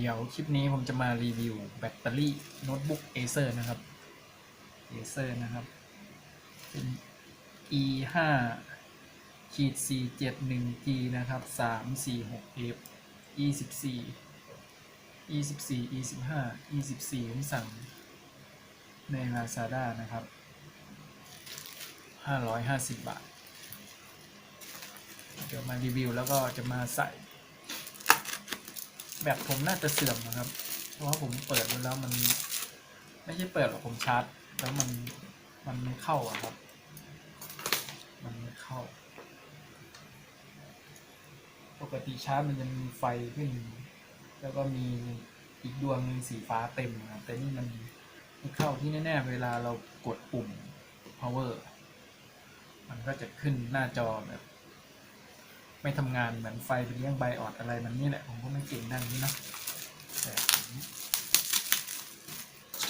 เดี๋ยวคลิปนี้ผมจะมารีวิวแบตเตอรี่โน้ตบุ๊ก Acer นะครับ Acer นะครับ เป็น e 5ขีด4 7 1 g นะครับ3 4 6 f e 14 e 14 e 15 e 14ผมสั่งใน Lazada นะครับ 550 บาท เดี๋ยวมารีวิวแล้วก็จะมาใส่ แบตผมน่าจะเสื่อมนะครับ เพราะว่าผมเปิดมาแล้วมัน ไม่ใช่เปิดหรอกผมชาร์จ แล้วมันมันไม่เข้าอะครับ มันไม่เข้า ปกติชาร์จมันจะมีไฟขึ้น แล้วก็มีอีกดวงหนึ่งสีฟ้าเต็มนะครับแต่นี่มันไม่เข้าที่แน่ ๆ เวลาเรากดปุ่ม power มันก็จะขึ้นหน้าจอแบบ ไม่ทำงานเหมือนไฟไปเลี้ยงไบออดอะไรมันนี่แหละผมก็ไม่เก่งด้านนี้นะแต่ผม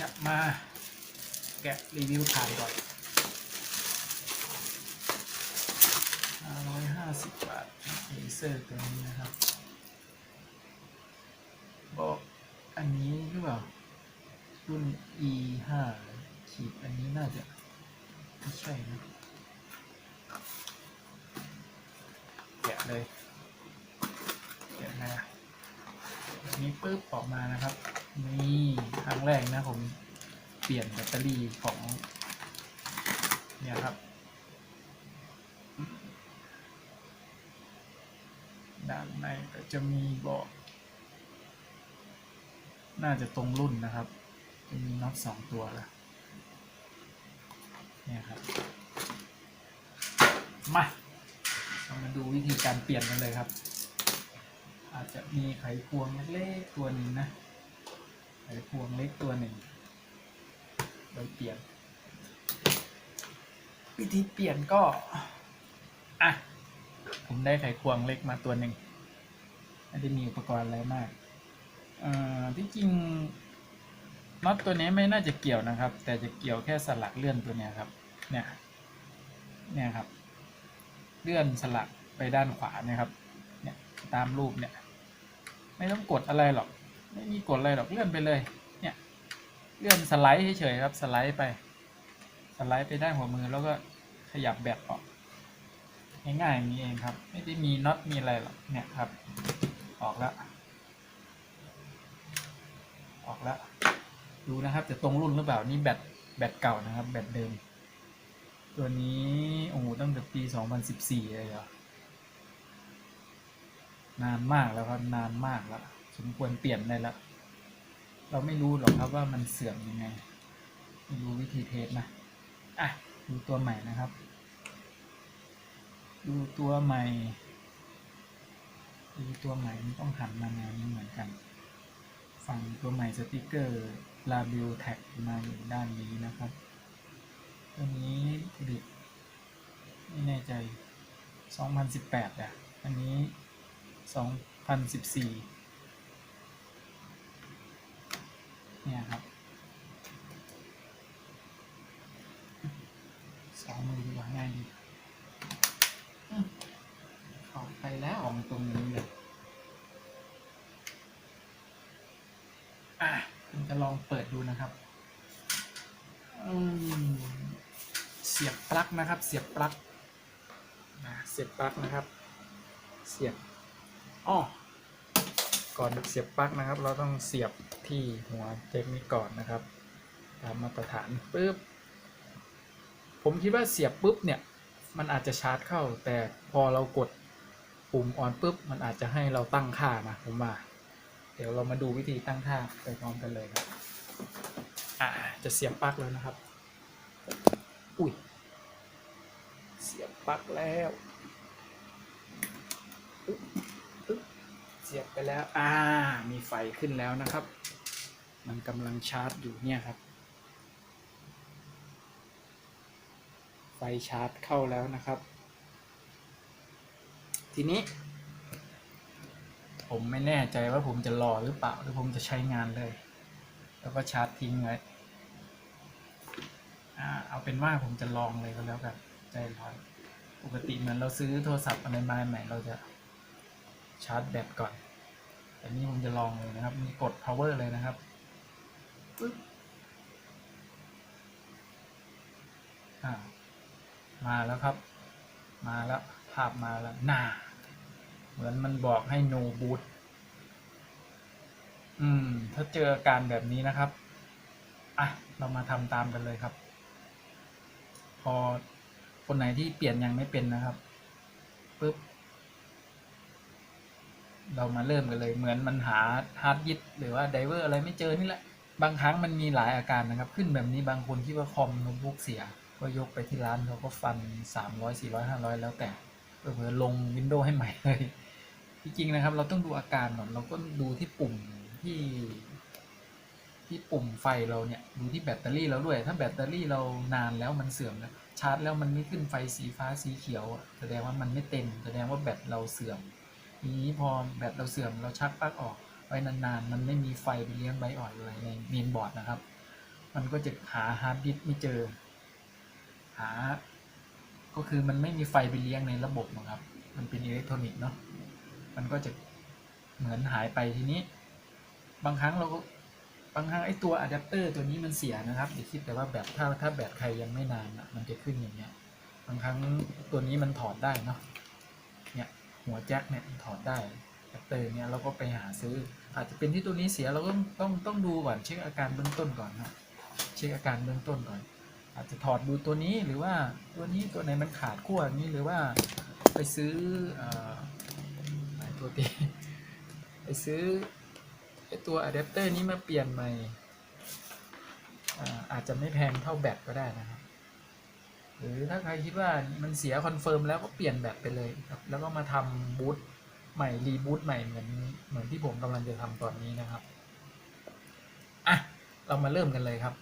จะมาแกะรีวิวถ่ายก่อน550 บาทเอเซอร์ตัวนี้นะครับ บอกอันนี้หรือเปล่า รุ่น e 5ขีดอันนี้น่าจะ ไม่ใช่นะ เลยแกะมาอันนี้ปุ๊บออกมานะครับ นี่ครั้งแรกนะผมเปลี่ยนแบตเตอรี่ของ เนี่ยครับด้านในก็จะมีบอกน่าจะตรงรุ่นนะครับ จะมีน็อตสองตัวล้วเนี่ยครับ มา เรามาดูวิธีการเปลี่ยนกันเลยครับ อาจจะมีไขควงเล็กตัวหนึ่งนะ ไขควงเล็กตัวหนึ่งโดยเปลี่ยน วิธีเปลี่ยนก็ อะ ผมได้ไขควงเล็กมาตัวหนึ่งไม่ได้มีอุปกรณ์อะไรมากเอ่อที่จริงน็อตตัวนี้ไม่น่าจะเกี่ยวนะครับ แต่จะเกี่ยวแค่สลักเลื่อนตัวนี้ครับ เนี่ย เนี่ยครับ เลื่อนสลักไปด้านขวาเนี่ยครับเนี่ยตามรูปเนี่ยไม่ต้องกดอะไรหรอก ไม่มีกดอะไรหรอกเลื่อนไปเลยเนี่ยเลื่อนสไลด์เฉยๆครับสไลด์ไปสไลด์ไปด้านหัวมือแล้วก็ขยับแบตออกง่ายๆอย่างนี้เองครับ ไม่ได้มีน็อตมีอะไรหรอกเนี่ยครับ ออกแล้วออกแล้วดูนะครับจะตรงรุ่นหรือเปล่านี่แบตแบตเก่านะครับ แบตเดิม ตัวนี้ โอ้โหตั้งแต่ปี 2014 เลยเหรอ นานมากแล้วครับ นานมากแล้ว สมควรเปลี่ยนได้แล้ว เราไม่รู้หรอกครับว่ามันเสื่อมยังไง ไม่รู้วิธีเทสนะ อะ ดูตัวใหม่นะครับ ดูตัวใหม่ ดูตัวใหม่มันต้องหันมาแนวนี้เหมือนกัน ฝั่งตัวใหม่สติกเกอร์ลาบิวแท็กมาอยู่ด้านนี้นะครับ ตัวนี้ผลิตไม่แน่ใจ 2018 อะ อันนี้ 2014 เนี่ยครับสองมือดีกว่าง่ายดีออกไปแล้วออกมาตรงนี้เลยอะผมจะลองเปิดดูนะครับ อืม เสียบปลั๊กนะครับ เสียบปลั๊กนะเสียบปลั๊กนะครับ เสียบอ้อก่อนเสียบปลั๊กนะครับ เราต้องเสียบที่หัวเจกนี้ก่อนนะครับ ตามมาตรฐานปุ๊บผมคิดว่าเสียบปุ๊บเนี่ยมันอาจจะชาร์จเข้า แต่พอเรากดปุ่มออนปุ๊บมันอาจจะให้เราตั้งค่านะผมว่าเดี๋ยวเรามาดูวิธีตั้งค่าไปพร้อมกันเลยครับอ่าจะเสียบปลั๊กแล้วนะครับ อุ้ย สียบปลั๊กแล้ว เสียบไปแล้ว อ่า มีไฟขึ้นแล้วนะครับ มันกำลังชาร์จอยู่เนี่ยครับ ไฟชาร์จเข้าแล้วนะครับ ทีนี้ ผมไม่แน่ใจว่าผมจะรอหรือเปล่า หรือผมจะใช้งานเลย แล้วก็ชาร์จทิ้งไว้อ่าเอาเป็นว่าผมจะลองเลยก็แล้วกันใจร้อน ปกติเหมือนเราซื้อโทรศัพท์อะไรมาใหม่เราจะชาร์จแบตก่อนแต่นี่ผมจะลองเลยนะครับ มีกด power เลยนะครับปึ๊บอ่ามาแล้วครับ มาแล้ว ภาพมาแล้วหน้า เหมือนมันบอกให้ no boot อืม ถ้าเจออาการแบบนี้นะครับ อะ เรามาทำตามกันเลยครับ พอ คนไหนที่เปลี่ยนยังไม่เป็นนะครับปุ๊บเรามาเริ่มกันเลยเหมือนมันหาฮาร์ดดิสหรือว่าไดเวอร์อะไรไม่เจอนี่แหละ บางครั้งมันมีหลายอาการนะครับ ขึ้นแบบนี้บางคนคิดว่าคอมโน้ตบุ๊กเสีย ก็ยกไปที่ร้านเขาก็ฟัน 300 400 500 แล้วแต่เผื่อลงวินโดว์ให้ใหม่เลยจริงๆนะครับ เราต้องดูอาการก่อนเราก็ดูที่ปุ่มที่ ที่ปุ่มไฟเราเนี่ยดูที่แบตเตอรี่เราด้วย ถ้าแบตเตอรี่เรานานแล้วมันเสื่อมนะ ชาร์จแล้วมันไม่ขึ้นไฟสีฟ้าสีเขียวอะแสดงว่ามันไม่เต็ม แสดงว่าแบตเราเสื่อมทีนี้พอแบตเราเสื่อมเราชักปลั๊กออกไว้นานๆ มันไม่มีไฟไปเลี้ยงไบออดเลยในเมนบอร์ดนะครับ มันก็จะหาฮาร์ดดิสก์ไม่เจอ หา ก็คือมันไม่มีไฟไปเลี้ยงในระบบนะครับ มันเป็นอิเล็กทรอนิกส์เนาะ มันก็จะเหมือนหายไปทีนี้ บางครั้งเราก็ บางครั้งไอ้ตัวอะแดปเตอร์ตัวนี้มันเสียนะครับอย่าคิดแต่ว่าแบตถ้าถ้าแบตใครยังไม่นานอะมันจะขึ้นอย่างเงี้ยบางครั้งตัวนี้มันถอดได้เนาะเนี่ยหัวแจ็คเนี่ยถอดได้อะแดปเตอร์เนี่ยเราก็ไปหาซื้อ อาจจะเป็นที่ตัวนี้เสียเราก็ต้องต้องดูก่อนเช็คอาการเบื้องต้นก่อนนะเช็คอาการเบื้องต้นก่อน อาจจะถอดดูตัวนี้หรือว่าตัวนี้ตัวไหนมันขาดขั้วนี้หรือว่าไปซื้ออ่อไหนตัวตีไปซื้อ ไอตัวอะแดปเตอร์นี้มาเปลี่ยนใหม่อาอาจจะไม่แพงเท่าแบตก็ได้นะครับ หรือถ้าใครคิดว่ามันเสียคอนเฟิร์มแล้วก็เปลี่ยนแบตไปเลยครับแล้วก็มาทำบูตใหม่รีบูตใหม่เหมือนเหมือนที่ผมกำลังจะทำตอนนี้นะครับอะเรามาเริ่มกันเลยครับ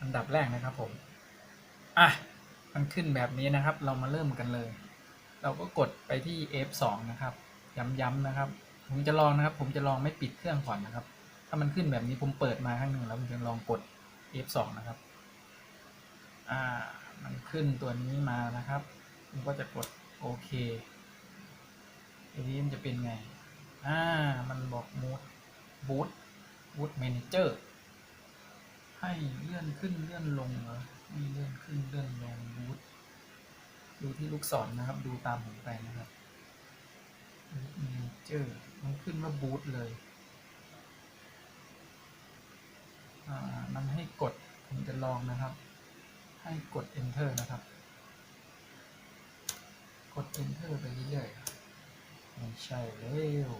อันดับแรกนะครับผมอะมันขึ้นแบบนี้นะครับ เรามาเริ่มกันเลย เราก็กดไปที่ F2 นะครับ ย้ำๆนะครับ ผมจะลองนะครับ ผมจะลองไม่ปิดเครื่องก่อนนะครับ ถ้ามันขึ้นแบบนี้ผมเปิดมาครั้งหนึ่งแล้วผมจะลองกด F2 นะครับ อ่า มันขึ้นตัวนี้มานะครับ ผมก็จะกดโอเคทีนี้มันจะเป็นไง อ่า มันบอกมูดบูตบูตแมเนเจอร์ให้เลื่อนขึ้นเลื่อนลงเหรอมีเลื่อนขึ้นเลื่อนลงบูตดูที่ลูกศรนะครับ ดูตามผมไปนะครับ เจอร์มันขึ้นว่าบูตเลยอ่ามันให้กด ผมจะลองนะครับ ให้กด enter นะครับ กด enter ไปเรื่อยๆไม่ใช่แล้ว